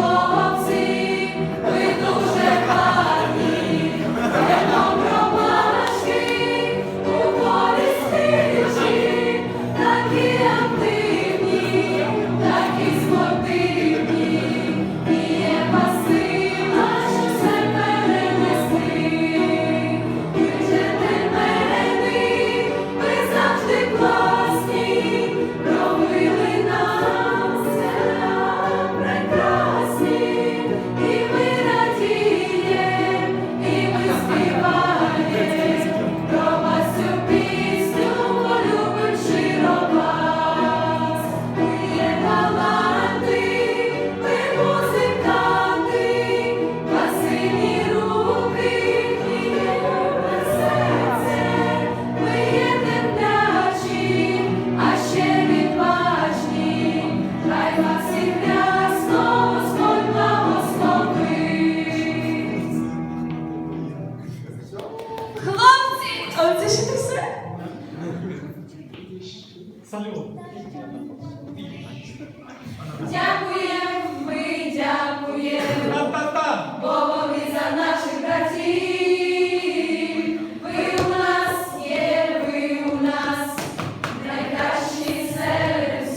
Oh, це ще не все. Салют. Дякуємо, ми дякуємо Богові за наших братів. Ви у нас є, ви у нас найкращі серед.